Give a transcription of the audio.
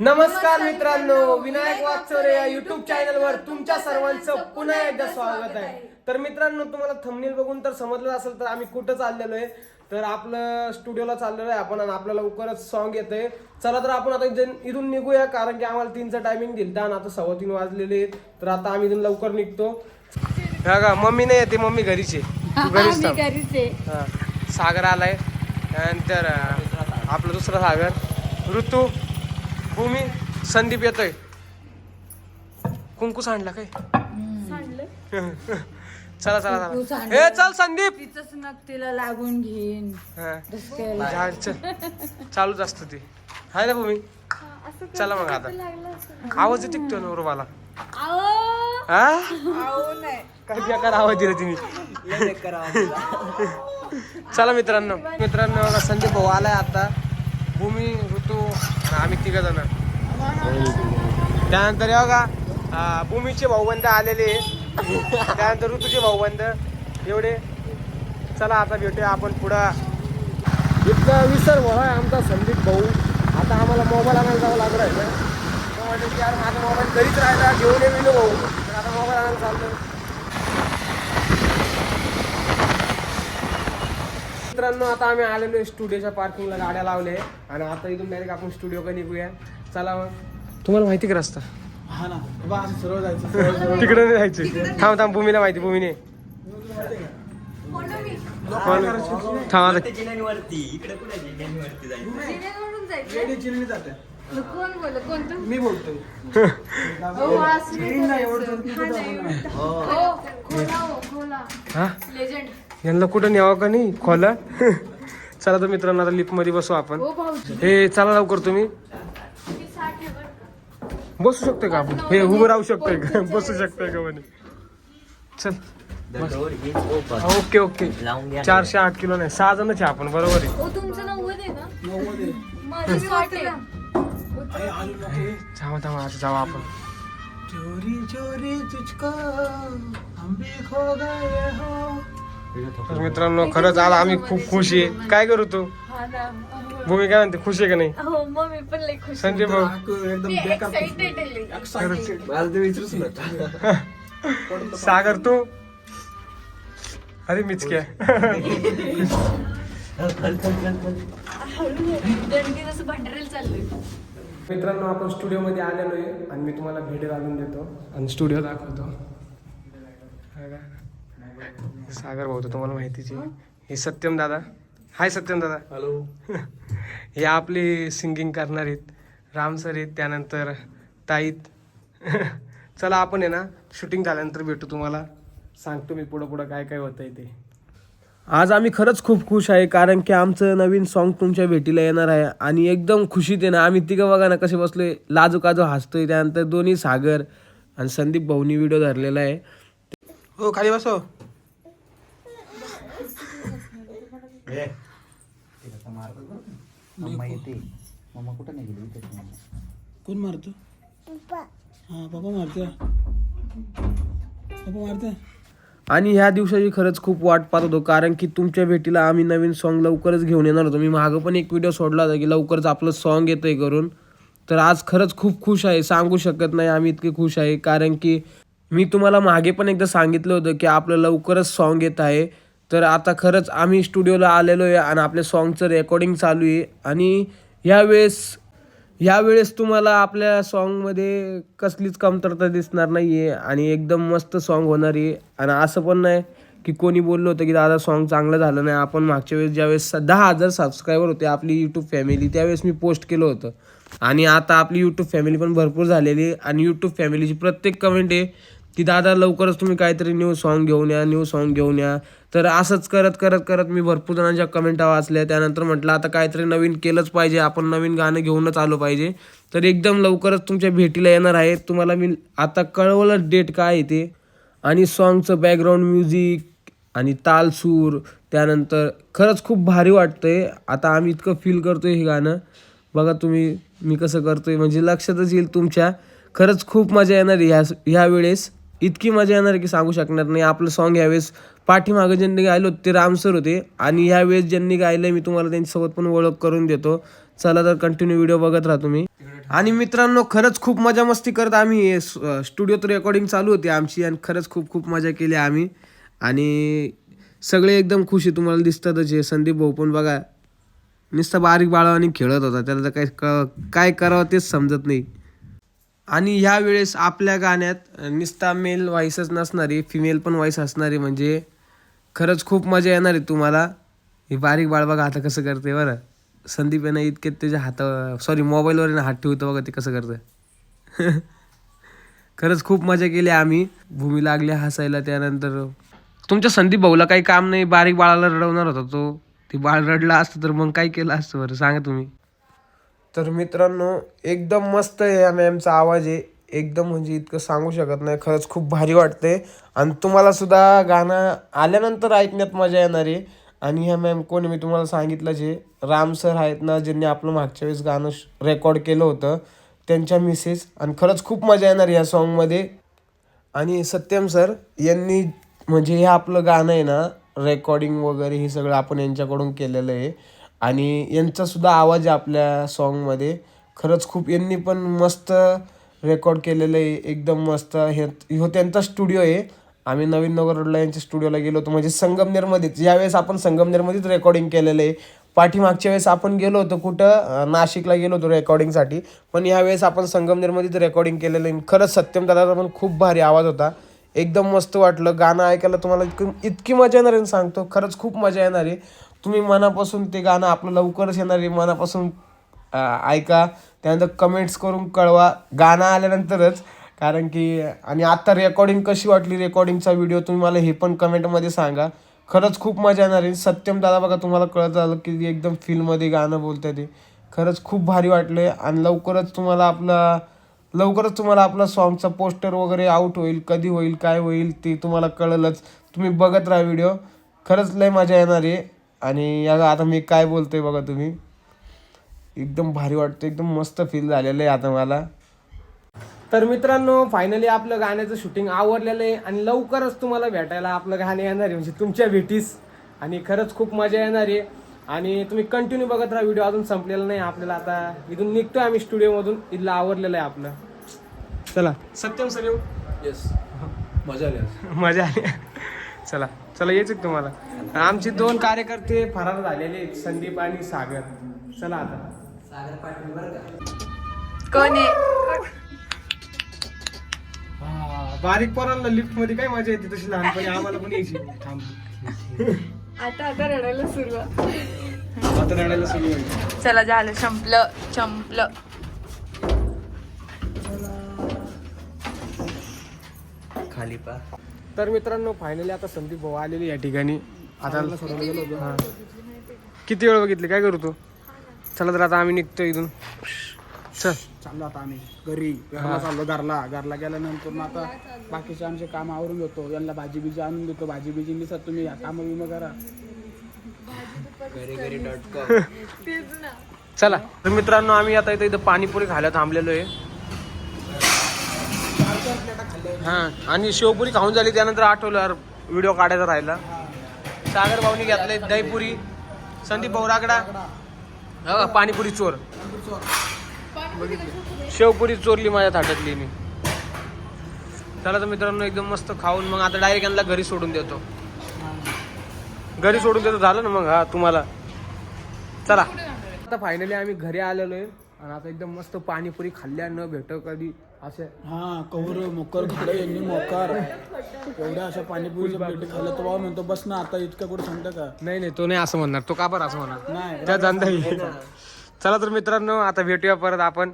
नमस्कार मित्रांनो विनायक वागचोरे या युट्यूब चॅनल वर तुमच्या सर्वांचं पुन्हा एकदा स्वागत आहे. तर मित्रांनो तुम्हाला थंबनेल बघून तर समजलं असेल तर आम्ही कुठं चाललेलो आहे. तर आपलं स्टुडिओला चाललेलो आहे आपण आणि आपल्याला लवकरच सॉन्ग येतंय. चला तर आपण आता इथून इथून निघूया कारण की आम्हाला तीनचं टायमिंग दिलं आणि आता सव्वा तीन वाजलेले तर आता आम्ही इथून लवकर निघतो. हा का मम्मी नाही येते मम्मी घरीच आहे. घरीच आहे. सागर आलाय. त्यानंतर अं, आपलं दुसरं सागर. ऋतू. भूमी संदीप येतोय. कुंकू सांडला काय? चला चला चला. ए चल संदीप. तिचंच तिला लागून घेईन. हा. डसक्याला. जा, चल. चालूच असतं ते. हाय ना भूमी? चला मग आता. आवाज टिकतो ना रुबाला हा? काय बेकार आवाज दिला तिने. चला मित्रांनो. मित्रांनो बघा संदीप भाऊ आलाय आता. भूमी ऋतू आणि आम्ही तिघ जण. त्यानंतर बघा अं, भूमीचे भाऊबंद आलेले. त्यानंतर ऋतूचे भाऊबंद. एवढे. चला आता भेटूया आपण पुढं. इतका विसर आहे आमचा संदीप भाऊ. आता आम्हाला मोबाईल आणायला जावं लागलं आहे तो की यार माझा मोबाईल घरीच राहिला घेऊन ये भाऊ. तर आता मोबाईल आणायला चाललो मित्रांनो आता आम्ही आलेलो स्टुडिओच्या पार्किंगला गाड्या लावले आणि आता इथून डायरेक्ट आपण स्टुडिओ कडे निघूया. चला मग. तुम्हाला माहिती का रस्ता? हा ना. बा असं सरळ जायचं. सरळ सरळ तिकडे नाही जायचं थांब थांब भूमीला माहिती भूमीने. थांब आता. रेडी चिरणी जाते. कोण बोल कोणतं? मी बोलतोय. हो, असं नाही चिरणी नाही बोलायचं. एवढं हा, नाही एवढं. हो, खोला हो, खोला. हा? लेजंड यांना कुठं न्यावं का नाही? खोला. चला तर मित्रांनो आता लिफ्टमध्ये बसू आपण. हो भाऊजी. हे चला लवकर तुम्ही. बसू शकतोय का आपण हे उभं राहू शकतोय का बसू शकतोय का म्हणे चल हा, ओके ओके चारशे आठ किलो नाही सहा जणच आहे आपण बरोबर आहे हो तुमचं नव्वद आहे का नव्वद माझं साठ आहे आहे आलू नको जावा जावा आता जावा आपण चोरी चोरी तुझको हम भी खो गए हो तर मित्रांनो खरंच आज आम्ही खूप खुश आहे. काय करू तू? हा ना भूमी काय म्हणते खुश आहे का नाही? हो पण लई खुश. संदीप भाऊ. सागर तू? अरे मीच क्या मित्रांनो आपण स्टुडिओमध्ये आलेलो आहे आणि मी तुम्हाला भेट घालून देतो आणि स्टुडिओ दाखवतो. का? सागर भाऊ तर तुम्हाला माहितीच आहे. हे सत्यम दादा. हाय सत्यम दादा. हॅलो हे आपले सिंगिंग करणार आहेत. राम सर आहेत त्यानंतर ताईत चला आपण आहे ना शूटिंग झाल्यानंतर भेटू तुम्हाला. सांगतो मी पुढं पुढं काय काय होतंय ते. आज आम्ही खरंच खूप खुश आहे कारण की आमचं नवीन सॉन्ग तुमच्या भेटीला येणार आहे. आणि एकदम खुशीत आहे ना आम्ही तिघं बघा ना कसे बसलोय. लाजू काजू हसतोय त्यानंतर दोन्ही सागर आणि संदीप भाऊनी व्हिडिओ धरलेला आहे. हो खाली बसो मम्मा येते. मम्मा कुठं नाही गेली? इथेच मम्मा कोण मारतो? हा पप्पा मारते. पप्पा मारते. आणि ह्या दिवसाची खरंच खूप वाट पाहत होतो कारण की तुमच्या भेटीला आम्ही नवीन सॉन्ग लवकरच घेऊन येणार होतो. मी मागं पण एक व्हिडिओ सोडला होता की लवकरच आपलं सॉन्ग येतंय करून. तर आज खरंच खूप खुश आहे. सांगू शकत नाही आम्ही इतके खुश आहे कारण की मी तुम्हाला मागे पण एकदा सांगितलं होतं की आपलं लवकरच सॉन्ग येत आहे. तर आता खरंच आम्ही स्टुडिओला आलेलो आहे आणि आपल्या सॉन्गचं रेकॉर्डिंग चालू आहे. आणि ह्यावेळेस ह्यावेळेस तुम्हाला आपल्या सॉन्गमध्ये कसलीच कमतरता दिसणार नाही आहे आणि एकदम मस्त सॉन्ग होणार आहे. आणि असं पण नाही की कोणी बोललं होतं की दादा सॉन्ग चांगलं झालं नाही. आपण मागच्या वेळेस ज्यावेळेस दहा हजार सबस्क्रायबर होते आपली यूट्यूब फॅमिली त्यावेळेस मी पोस्ट केलं होतं. आणि आता आपली यूट्यूब फॅमिली पण भरपूर झालेली आहे. आणि यूट्यूब फॅमिलीची प्रत्येक कमेंट आहे की दादा लवकरच तुम्ही काहीतरी न्यू सॉन्ग घेऊन या न्यू सॉन्ग घेऊन या. तर असंच करत करत करत मी भरपूर जणांच्या कमेंटा वाचल्या. त्यानंतर म्हटलं आता काहीतरी नवीन केलंच पाहिजे. आपण नवीन गाणं घेऊनच आलो पाहिजे. तर एकदम लवकरच तुमच्या भेटीला येणार आहे. तुम्हाला मी आता कळवलं डेट काय आहे ते. आणि सॉन्गचं बॅकग्राऊंड म्युझिक आणि ताल सूर त्यानंतर खरंच खूप भारी वाटतंय. आता आम्ही इतकं फील करतोय हे गाणं. बघा तुम्ही मी कसं करतोय. म्हणजे लक्षातच येईल तुमच्या. खरंच खूप मजा येणार आहे ह्या ह्या वेळेस. इतकी मजा येणार की सांगू शकणार नाही. आपलं सॉन्ग ह्यावेळेस पाठीमागं ज्यांनी गायलो ते राम सर होते. आणि ह्यावेळेस ज्यांनी गायलं मी तुम्हाला त्यांच्यासोबत पण ओळख करून देतो. चला तर कंटिन्यू व्हिडिओ बघत राहा तुम्ही. आणि मित्रांनो खरंच खूप मजा मस्ती करत आम्ही. स्टुडिओत रेकॉर्डिंग चालू होती आमची आणि खरंच खूप खूप मजा केली आम्ही. आणि सगळे एकदम खुश आहे तुम्हाला दिसतातच हे. संदीप भाऊ पण बघा नुसतं बारीक बाळावानी खेळत होता. त्याला तर काय क- काय करावं तेच समजत नाही. आणि ह्या वेळेस आपल्या गाण्यात निस्ता मेल व्हॉइसच नसणारी फिमेल पण व्हॉइस असणारी म्हणजे खरंच खूप मजा येणार आहे तुम्हाला. हे बारीक बाळ बघा आता कसं करते बरं. संदीप यांना इतके त्याच्या हाता सॉरी मोबाईलवर ना हात ठेवतो बघा ते कसं करतं खरंच खूप मजा केली आम्ही. भूमी लागली हसायला त्यानंतर. तुमच्या संदीप भाऊला काही काम नाही बारीक बाळाला रडवणार होता तो. ते बाळ रडला असतं तर मग काय केलं असतं बरं? सांगा तुम्ही. तर मित्रांनो एकदम मस्त आहे या मॅमचा आवाज आहे. एकदम म्हणजे इतकं सांगू शकत नाही खरंच खूप भारी वाटते आणि तुम्हाला सुद्धा गाणं आल्यानंतर ऐकण्यात मजा येणार आहे. आणि ह्या मॅम कोण मी तुम्हाला सांगितलं जे राम सर आहेत ना ज्यांनी आपलं मागच्या वेळेस गाणं रेकॉर्ड केलं होतं त्यांच्या मिसेस आणि खरंच खूप मजा येणार या सॉन्गमध्ये आणि सत्यम सर यांनी म्हणजे हे आपलं गाणं आहे ना रेकॉर्डिंग वगैरे हे सगळं आपण यांच्याकडून केलेलं आहे. आणि यांचासुद्धा आवाज आहे आपल्या सॉन्गमध्ये खरंच खूप यांनी पण मस्त रेकॉर्ड केलेलं आहे एकदम मस्त. हे हो त्यांचा स्टुडिओ आहे. आम्ही नवीन नगर रोडला यांच्या स्टुडिओला गेलो होतो. म्हणजे संगमनेरमध्येच. यावेळेस आपण संगमनेरमध्येच रेकॉर्डिंग केलेलं आहे. पाठीमागच्या वेळेस आपण गेलो होतो कुठं? नाशिकला गेलो होतो रेकॉर्डिंगसाठी पण यावेळेस आपण संगमनेरमध्येच रेकॉर्डिंग केलेलं आहे. खरंच सत्यम दादाचा पण खूप भारी आवाज होता. एकदम मस्त वाटलं. गाणं ऐकायला तुम्हाला इतकी मजा येणार आहे सांगतो. खरंच खूप मजा येणार आहे. तुम्ही मनापासून ते गाणं आपलं लवकरच येणार आहे. मनापासून ऐका. त्यानंतर कमेंट्स करून कळवा. गाणं आल्यानंतरच कारण की आणि आता रेकॉर्डिंग कशी वाटली रेकॉर्डिंगचा व्हिडिओ तुम्ही मला हे पण कमेंटमध्ये सांगा. खरंच खूप मजा येणार आहे. सत्यम दादा बघा तुम्हाला कळत आलं की एकदम फीलमध्ये गाणं बोलतंय ते खरंच खूप भारी वाटले आणि लवकरच तुम्हाला आपला लवकरच तुम्हाला आपला सॉन्गचा पोस्टर वगैरे आउट होईल कधी होईल काय होईल ते तुम्हाला कळलंच. तुम्ही बघत राहा व्हिडिओ खरंच लय मजा येणार आहे. आणि या आता मी काय बोलतो आहे बघा तुम्ही. एकदम भारी वाटतं एकदम मस्त फील झालेलं आहे आता मला. तर मित्रांनो फायनली आपलं गाण्याचं शूटिंग आवडलेलं आहे आणि लवकरच तुम्हाला भेटायला आपलं गाणं येणार आहे. म्हणजे तुमच्या भेटीस. आणि खरंच खूप मजा येणार आहे. आणि तुम्ही कंटिन्यू बघत राहा व्हिडिओ अजून संपलेला नाही आपल्याला आता इथून निघतोय आम्ही स्टुडिओमधून इथलं आवरलेलं आहे आपलं. चला. सत्यम सर येऊ? येस मजा आली. मजा आली. चला. चला यायचं तुम्हाला. आमचे दोन कार्यकर्ते फरार झालेले आहेत संदीप आणि सागर. चला आता. कोण आहे? हा, बारीक पोरांना लिफ्टमध्ये काय मजा येते तशी लहानपणी. आम्हाला पण यायची. थांब. आता आता रडायला सुरुवात. आता रडायला सुरू होईल चला झालं. संपलं. संपलं. खाली पा. तर मित्रांनो फायनली आता संदीप भाऊ आलेले या ठिकाणी. आता हा. किती वेळ बघितले? काय करू तू? चला तर आता आम्ही निघतो इथून. चल. चाललो आता आम्ही. घरी. घरला चाललो. घरला. घरला गेल्यानंतर मग आता बाकीचे आमचे काम आवरून घेतो. यांना भाजी बिजी आणून देतो. भाजी बिजी निसत तुम्ही. काम विमा करा. चला. तर मित्रांनो आम्ही आता इथं इथं पाणीपुरी खायला थांबलेलो आहे. हा आणि शेवपुरी खाऊन झाली त्यानंतर आठवलं यार व्हिडिओ काढायचा राहिला. सागर भाऊनी घेतलंय दहीपुरी संदीप भाऊ रागडा. हो पाणीपुरी चोर. शेवपुरी चोरली माझ्या थाटातली मी. चला तर मित्रांनो एकदम मस्त खाऊन मग आता डायरेक्ट यांना घरी सोडून देतो. घरी सोडून देतो झालं ना मग? हा तुम्हाला. चला. आता फायनली आम्ही घरी आलेलो आहे आणि आता एकदम मस्त पाणीपुरी खाल्ल्या न भेट कधी. असे. हा कवर मोकर खाल्लं यांनी मोकार. एवढ्या अशा प्लेटी खाल्लं तर बाबा म्हणतो बस ना आता इतकं कुठं सांगता का? नाही नाही तो नाही असं म्हणणार. तो का बरं असं म्हणणार? नाही. त्या धंदा चला तर मित्रांनो आता भेटूया परत आपण.